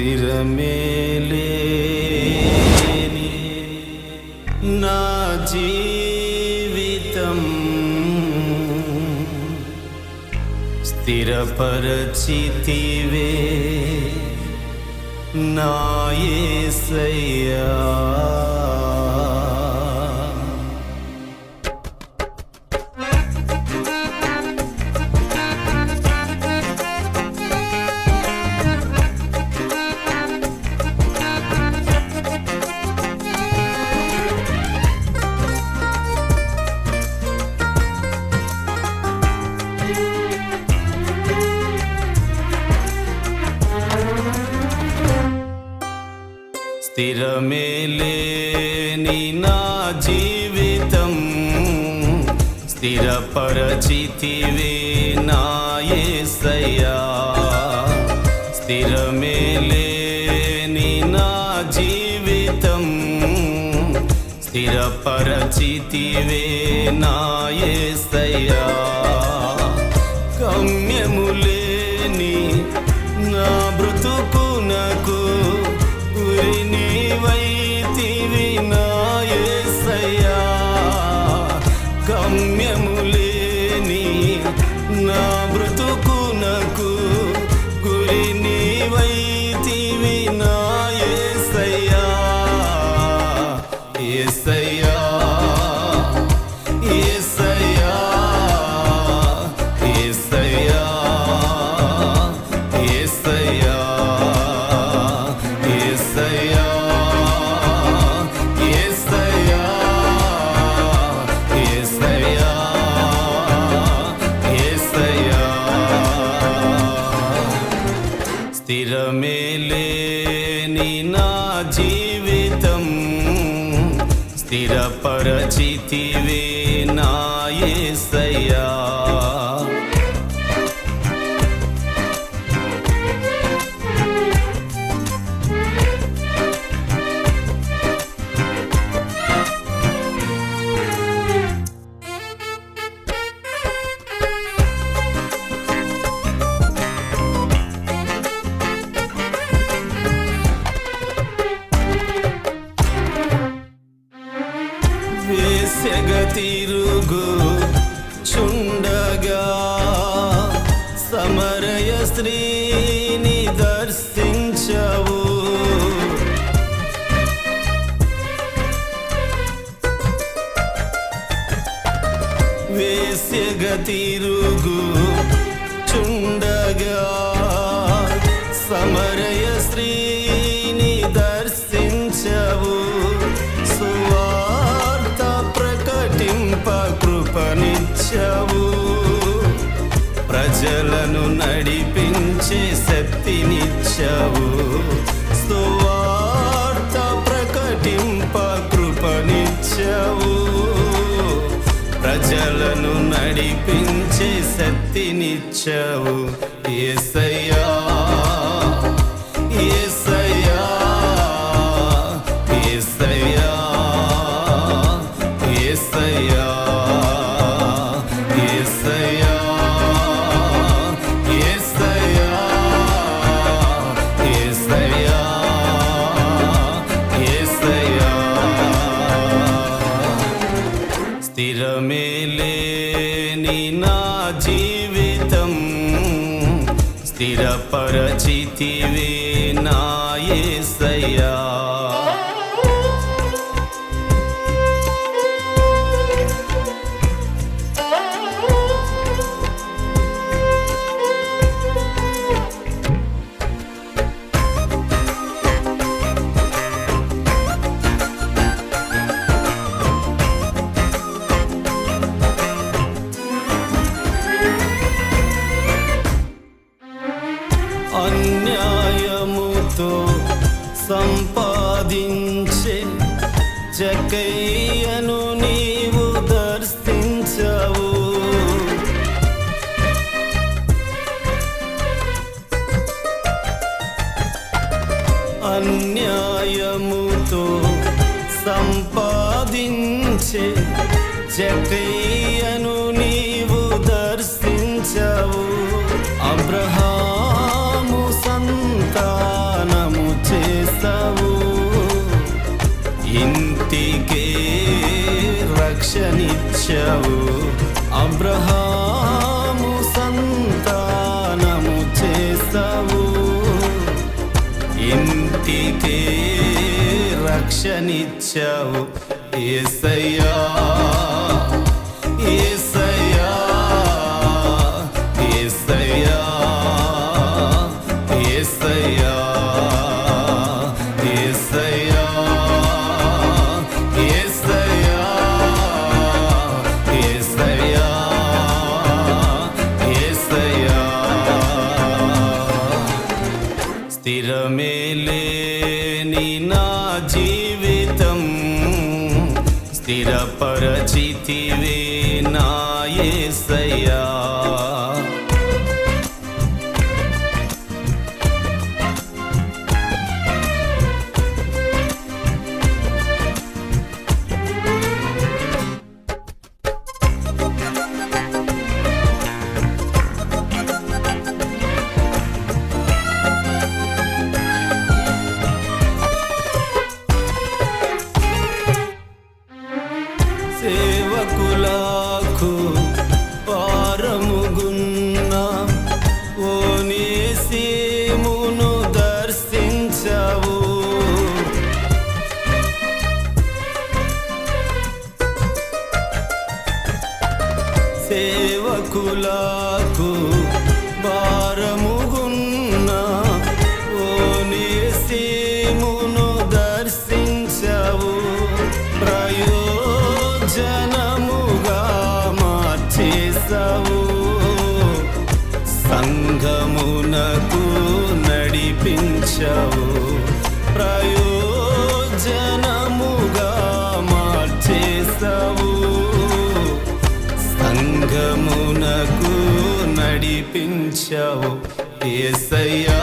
స్థిరమేలేని నా జీవితం స్థిరపరచితివే నా స్థిరమే లేని నా జీవితం. స్థిరపరచితివే నాయసయ్యా స్థిరమే లేని నా జీవితం. స్థిరపరచితివే నాయసయ్యా గమ్యములేని నా బ్రతుకు నాకు నీవైతివి నా యేసయ్యా గమ్యములేని నా స్థిరమే లేని నా జీవితం. స్థిరపరచితివే నాయసయ్యా సెగతిరుగు చుండగా సమరయ స్త్రీని దర్శించవు. వేసెగ చుండగా సమరయ స్త్రీని దర్శించవు. నడిపించే శక్తినిచ్చావు. స్వార్థ ప్రకటింప కృపనిచ్చావు. ప్రజలను నడిపించే శక్తినిచ్చావు. ఏసయ్యా ఏసయ్యా స్థిరమే లేని నా జీవితం స్థిరపరచితివే నాయసయ్యా సంపాదించే జకయ్యను నీవు దర్శించవు. అన్యాయముతో సంపాదించే జకయ్యను రక్షనిచ్చావు అబ్రహాము సంతానము చేసవు. ఇంటికే రక్షనిచ్చావు ఏసయ్యా ఏసయ్యా. స్థిరమేలేని నా జీవితం. స్థిరపరచితివే నా నిత్యమును దర్శించవు. సేవకులా సంఘమునకు నడిపించావు. ప్రయోజనముగా మార్చేసవు సంఘమునకు నడిపించావు. ఏసయ్యా.